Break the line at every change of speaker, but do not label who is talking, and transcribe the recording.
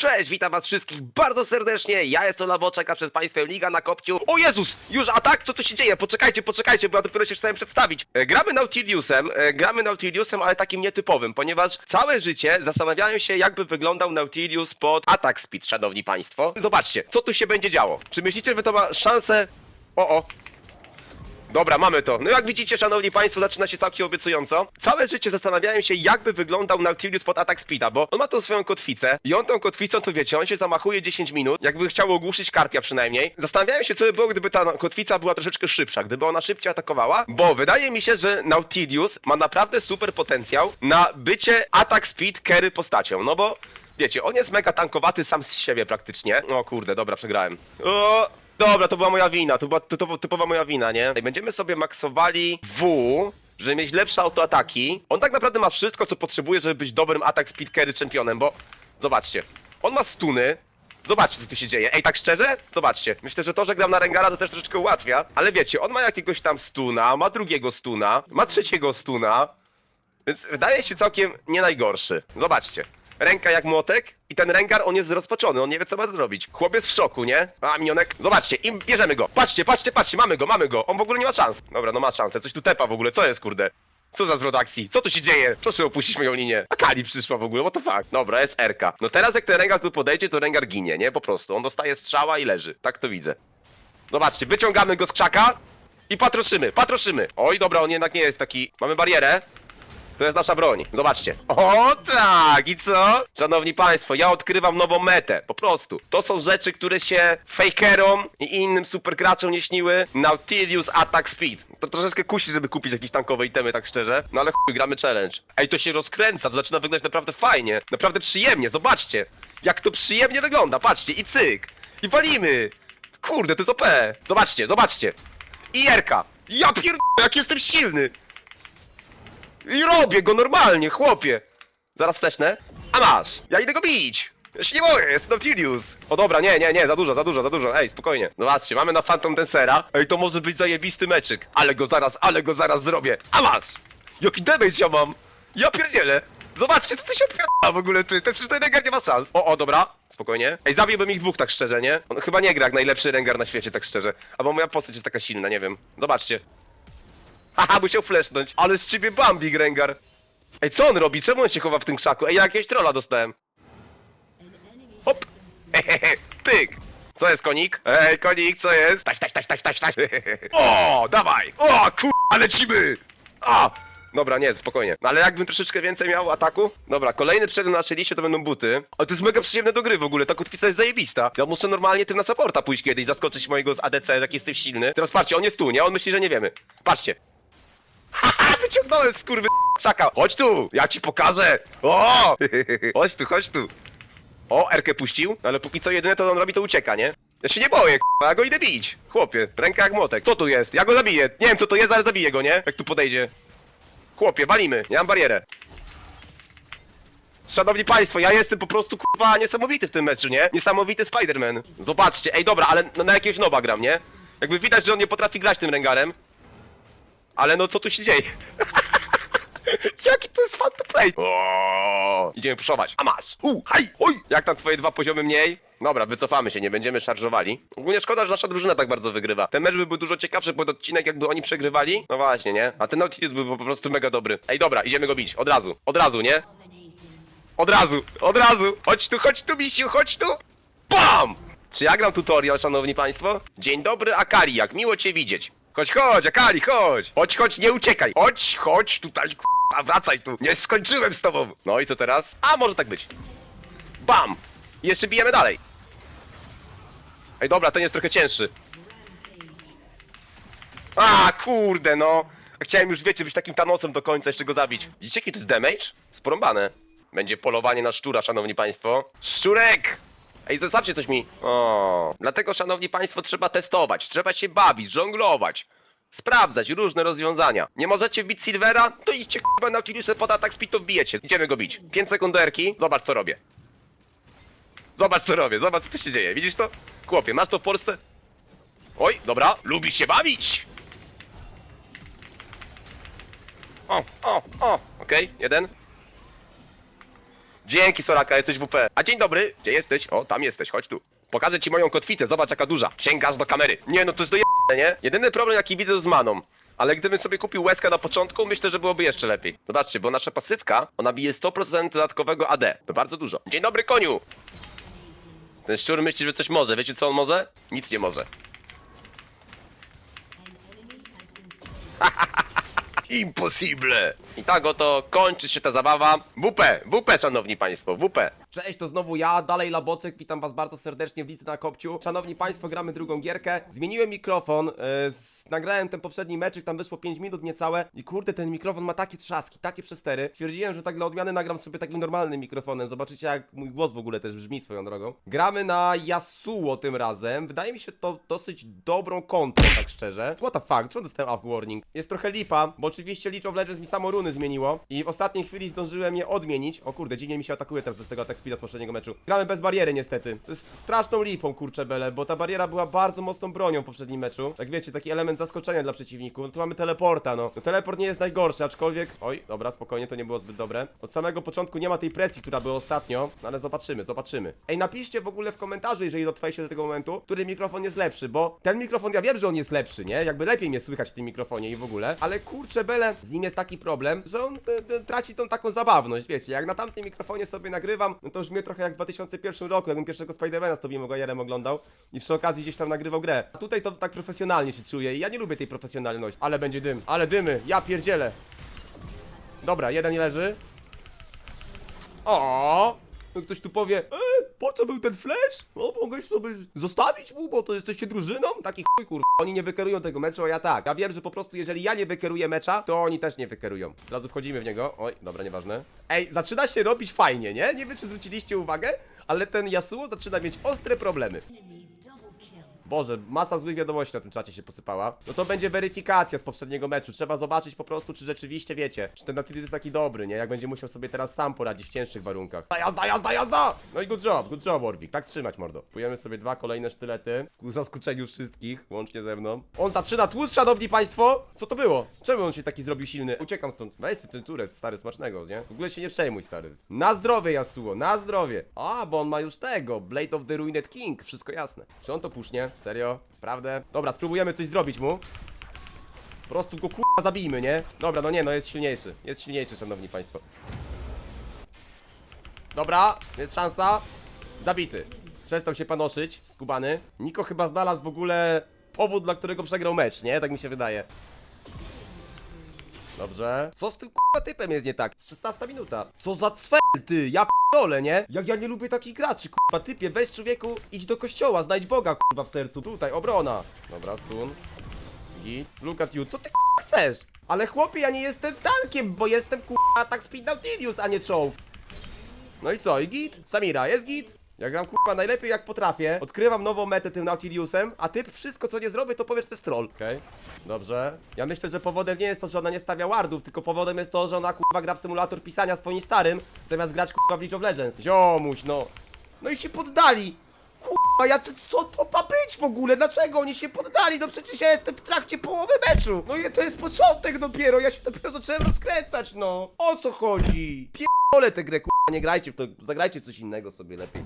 Cześć, witam was wszystkich bardzo serdecznie, ja jestem Lawoczek, a przed państwem Liga na Kopciu. O Jezus, już atak? Co tu się dzieje? Poczekajcie, poczekajcie, bo ja dopiero się chciałem przedstawić. E, gramy Nautiliusem, e, gramy Nautiliusem, ale takim nietypowym, ponieważ całe życie zastanawiałem się, jakby wyglądał Nautilius pod atak speed, szanowni państwo. Zobaczcie, co tu się będzie działo. Czy myślicie, że to ma szansę... O, o, Dobra, mamy to. No jak widzicie, szanowni państwo, zaczyna się całkiem obiecująco. Całe życie zastanawiałem się, jakby wyglądał Nautilus pod atak speeda, bo on ma tą swoją kotwicę i on tą kotwicą, to wiecie, on się zamachuje 10 minut, jakby chciał ogłuszyć karpia przynajmniej. Zastanawiałem się, co by było, gdyby ta kotwica była troszeczkę szybsza, gdyby ona szybciej atakowała, bo wydaje mi się, że Nautilus ma naprawdę super potencjał na bycie atak speed carry postacią, no bo Wiecie, on jest mega tankowaty sam z siebie praktycznie. O kurde, dobra, przegrałem. O, dobra, to była moja wina, to była to, to, typowa moja wina, nie? Będziemy sobie maksowali W, żeby mieć lepsze autoataki. On tak naprawdę ma wszystko, co potrzebuje, żeby być dobrym atak speed carry czempionem, bo zobaczcie, on ma stuny, Zobaczcie, co tu się dzieje. Ej, tak szczerze? Zobaczcie. Myślę, że to, że gram na Rengara, to też troszeczkę ułatwia. Ale wiecie, on ma jakiegoś tam stuna, ma drugiego stuna, ma trzeciego stuna. Więc wydaje się całkiem nie najgorszy. Zobaczcie. Ręka jak młotek i ten rękar, on jest zrozpaczony, on nie wie co ma zrobić. Chłopiec w szoku, nie? A, minionek. Zobaczcie, im bierzemy go. Patrzcie, patrzcie, patrzcie, mamy go, mamy go. On w ogóle nie ma szans. Dobra, no ma szansę. Coś tu tepa w ogóle, co jest, kurde? Co za zwrot akcji? Co tu się dzieje? Proszę opuścić moją linię. A Kali przyszła w ogóle, what the fuck? Dobra, jest Erka. No teraz jak ten rękar tu podejdzie, to rękar ginie, nie? Po prostu. On dostaje strzała i leży. Tak to widzę. Zobaczcie, wyciągamy go z krzaka i patroszymy, patroszymy. Oj, dobra, on jednak nie jest taki... Mamy barierę. To jest nasza broń. Zobaczcie. O tak! I co? Szanowni Państwo, ja odkrywam nową metę. Po prostu. To są rzeczy, które się fakerom i innym supergraczom nie śniły. Nautilus Attack Speed. To troszeczkę kusi, żeby kupić jakieś tankowe itemy, tak szczerze. No ale chuj, gramy challenge. Ej, to się rozkręca, to zaczyna wyglądać naprawdę fajnie. Naprawdę przyjemnie, zobaczcie. Jak to przyjemnie wygląda, patrzcie. I cyk. I walimy. Kurde, to jest OP. Zobaczcie, zobaczcie. I Jerka. Ja pierd... jak jestem silny. I robię go normalnie, chłopie. Zaraz flesznę. A masz! Ja idę go bić! Ja się nie boję, jest Nautilus. O dobra, nie, nie, nie, za dużo, za dużo, za dużo. Ej, spokojnie. No zobaczcie, mamy na Phantom Tensera. Ej, to może być zajebisty meczyk. Ale go zaraz, ale go zaraz zrobię. A masz! Jaki damage ja mam! Ja pierdzielę! Zobaczcie, co to się odpierdala w ogóle, ty. Ten, ten Rengar nie ma szans. O, o, dobra. Spokojnie. Ej, zabiłbym ich dwóch tak szczerze, nie? On chyba nie gra jak najlepszy Rengar na świecie, tak szczerze. Albo moja postać jest taka silna, nie wiem. Zobaczcie. Haha, musiał flashnąć. Ale z ciebie Bambi, Rengar. Ej, co on robi? Czemu on się chowa w tym krzaku? Ej, ja jakiegoś trolla dostałem. Hop! Hehehe, pyk! Co jest, konik? Ej, konik, co jest? Taś, taś, taś, taś, taś, taś. O, dawaj! O, kurwa, lecimy! A! Dobra, nie, spokojnie. No, ale jakbym troszeczkę więcej miał ataku? Dobra, kolejny przedmiot na naszej liście to będą buty. Ale to jest mega przyjemne do gry w ogóle, ta kotwica jest zajebista. Ja muszę normalnie tym na supporta pójść kiedyś, zaskoczyć mojego z ADC, jak jestem silny. Teraz patrzcie, on jest tu, nie? On myśli, że nie wiemy. Patrzcie. Haha, wyciągnąłem skurwy szaka. Chodź tu, ja ci pokażę. O! Chodź tu, chodź tu. O, Erkę puścił, ale póki co jedyne to on robi to ucieka, nie? Ja się nie boję, k***a, ja go idę bić. Chłopie, ręka jak młotek. Co tu jest? Ja go zabiję. Nie wiem co to jest, ale zabiję go, nie? Jak tu podejdzie. Chłopie, walimy, ja mam barierę. Szanowni Państwo, ja jestem po prostu kurwa niesamowity w tym meczu, nie? Niesamowity Spider-Man. Zobaczcie, ej dobra, ale na jakiegoś noba gram, nie? Jakby widać, że on nie potrafi grać tym Rengarem. Ale no co tu się dzieje? Jaki to jest fun to play? O, idziemy puszować. A masz. U, haj, oj. Jak tam twoje dwa poziomy mniej? Dobra, wycofamy się, nie będziemy szarżowali. Ogólnie szkoda, że nasza drużyna tak bardzo wygrywa. Ten mecz by był dużo ciekawszy pod odcinek, jakby oni przegrywali. No właśnie, nie? A ten Nautilus był po prostu mega dobry. Ej, dobra, idziemy go bić. Od razu. Od razu, nie? Od razu, od razu. Chodź tu, chodź tu, misiu, chodź tu. BAM! Czy ja gram tutorial, szanowni państwo? Dzień dobry, Akali, jak miło cię widzieć. Chodź, chodź, Akali, chodź. Chodź, chodź, nie uciekaj. Chodź, chodź tutaj, k***a, wracaj tu. Nie skończyłem z tobą. No i co teraz? A, może tak być. Bam! Jeszcze bijemy dalej. Ej, dobra, ten jest trochę cięższy. A, kurde, no. Chciałem już, wiecie, być takim Thanosem do końca, jeszcze go zabić. Widzicie, jaki to jest damage? Sporąbane. Będzie polowanie na szczura, szanowni państwo. Szczurek! Ej, zostawcie coś mi. O. Dlatego, szanowni państwo, trzeba testować, trzeba się bawić, żonglować. Sprawdzać różne rozwiązania. Nie możecie wbić Silvera? To idźcie k***a na Kiriusę pod atak speed, to wbijecie. Idziemy go bić. 5 sekunderki. Zobacz, co robię. Zobacz, co robię. Zobacz, co się dzieje. Widzisz to? Chłopie, masz to w Polsce? Oj, dobra. Lubisz się bawić! O, o, o. Okej, jeden.
Dzięki Soraka, jesteś WP. A dzień dobry, gdzie jesteś? O, tam jesteś, chodź tu. Pokażę ci moją kotwicę, zobacz jaka duża. Sięgasz do kamery. Nie no, to jest dojebane, nie? Jedyny problem jaki widzę z maną. Ale gdybym sobie kupił łezkę na początku, myślę, że byłoby jeszcze lepiej. Zobaczcie, bo nasza pasywka, ona bije 100% dodatkowego AD. To bardzo dużo. Dzień dobry, koniu! Ten szczur myśli, że coś może. Wiecie co on może? Nic nie może. Impossible! I tak oto kończy się ta zabawa. WP, WP, szanowni państwo, WP.
Cześć, to znowu ja, dalej Laboczek, witam was bardzo serdecznie w Licy na Kopciu. Szanowni Państwo, gramy drugą gierkę. Zmieniłem mikrofon, yy, z, nagrałem ten poprzedni meczyk, tam wyszło 5 minut niecałe i kurde, ten mikrofon ma takie trzaski, takie przestery. Stwierdziłem, że tak dla odmiany nagram sobie takim normalnym mikrofonem. Zobaczycie jak mój głos w ogóle też brzmi swoją drogą. Gramy na Yasuo tym razem. Wydaje mi się to dosyć dobrą kontrą, tak szczerze. What the fuck, czemu dostałem off warning? Jest trochę lipa, bo oczywiście League of Legends mi samo runy zmieniło i w ostatniej chwili zdążyłem je odmienić. O kurde, dziwnie mi się atakuje teraz do tego atak speeda z poprzedniego meczu. Gramy bez bariery niestety. To jest straszną lipą, kurczę bele, bo ta bariera była bardzo mocną bronią w poprzednim meczu. Tak wiecie, taki element zaskoczenia dla przeciwników. No tu mamy teleporta, no. no. Teleport nie jest najgorszy, aczkolwiek... Oj, dobra, spokojnie, to nie było zbyt dobre. Od samego początku nie ma tej presji, która była ostatnio, no ale zobaczymy, zobaczymy. Ej, napiszcie w ogóle w komentarzu, jeżeli dotrwaliście do tego momentu, który mikrofon jest lepszy, bo ten mikrofon, ja wiem, że on jest lepszy, nie? Jakby lepiej mnie słychać w tym mikrofonie i w ogóle, ale kurczę z nim jest taki problem, że on e, e, traci tą taką zabawność, wiecie, jak na tamtym mikrofonie sobie nagrywam, no to już mnie trochę jak w 2001 roku, jakbym pierwszego Spidermana z Tobie Maguire'em oglądał i przy okazji gdzieś tam nagrywał grę. A tutaj to tak profesjonalnie się czuję i ja nie lubię tej profesjonalności. Ale będzie dym, ale dymy, ja pierdzielę. Dobra, jeden leży. O! No Ktoś tu powie, e, po co był ten flash? No, mogłeś sobie zostawić mu, bo to jesteście drużyną? Taki chuj, kur... Oni nie wykerują tego meczu, a ja tak. Ja wiem, że po prostu jeżeli ja nie wykeruję mecza, to oni też nie wykerują. Razu wchodzimy w niego. Oj, dobra, nieważne. Ej, zaczyna się robić fajnie, nie? Nie wiem, czy zwróciliście uwagę, ale ten Yasuo zaczyna mieć ostre problemy. Boże, masa złych wiadomości na tym czacie się posypała. No to będzie weryfikacja z poprzedniego meczu. Trzeba zobaczyć po prostu, czy rzeczywiście wiecie, czy ten Nautilus jest taki dobry, nie? Jak będzie musiał sobie teraz sam poradzić w cięższych warunkach. Jazda, jazda, jazda, jazda! No i good job, good job, Warwick. Tak trzymać, mordo. Kupujemy sobie dwa kolejne sztylety. Ku zaskoczeniu wszystkich, łącznie ze mną. On zaczyna tłuc, szanowni państwo! Co to było? Czemu on się taki zrobił silny? Uciekam stąd. Weź ten turec, stary, smacznego, nie? W ogóle się nie przejmuj, stary. Na zdrowie, Yasuo, na zdrowie. A, bo on ma już tego, Blade of the Ruined King, wszystko jasne. Czy on to pusznie? Serio? Prawdę? Dobra, spróbujemy coś zrobić mu. Po prostu go kurwa zabijmy, nie? Dobra, no nie, no jest silniejszy. Jest silniejszy, szanowni państwo. Dobra, jest szansa. Zabity. Przestał się panoszyć, skubany. Niko chyba znalazł w ogóle powód, dla którego przegrał mecz, nie? Tak mi się wydaje. Dobrze. Co z tym kurwa typem jest nie tak? 16 minuta. Co za cfel ty, ja p***dolę, nie? Jak ja nie lubię takich graczy, kurwa typie, weź człowieku, idź do kościoła, znajdź Boga, kurwa w sercu. Tutaj, obrona. Dobra, stun. Git. Look at you. Co ty kurwa chcesz? Ale chłopie, ja nie jestem tankiem, bo jestem kurwa tak speed Nautilus, a nie czołg. No i co, i git? Samira, jest git? Ja gram kurwa najlepiej jak potrafię. Odkrywam nową metę tym Nautiliusem, a typ wszystko co nie zrobię to powiesz to jest troll. Okej, dobrze. Ja myślę, że powodem nie jest to, że ona nie stawia wardów, tylko powodem jest to, że ona kurwa gra w symulator pisania swoim starym, zamiast grać kurwa w League of Legends. Ziomuś, no. No i się poddali. Kurwa, ja to, co to ma być w ogóle? Dlaczego oni się poddali? No przecież ja jestem w trakcie połowy meczu. No i to jest początek dopiero, ja się dopiero zacząłem rozkręcać, no. O co chodzi? Pierdolę tę grę, kurwa, nie grajcie w to, zagrajcie coś innego sobie lepiej.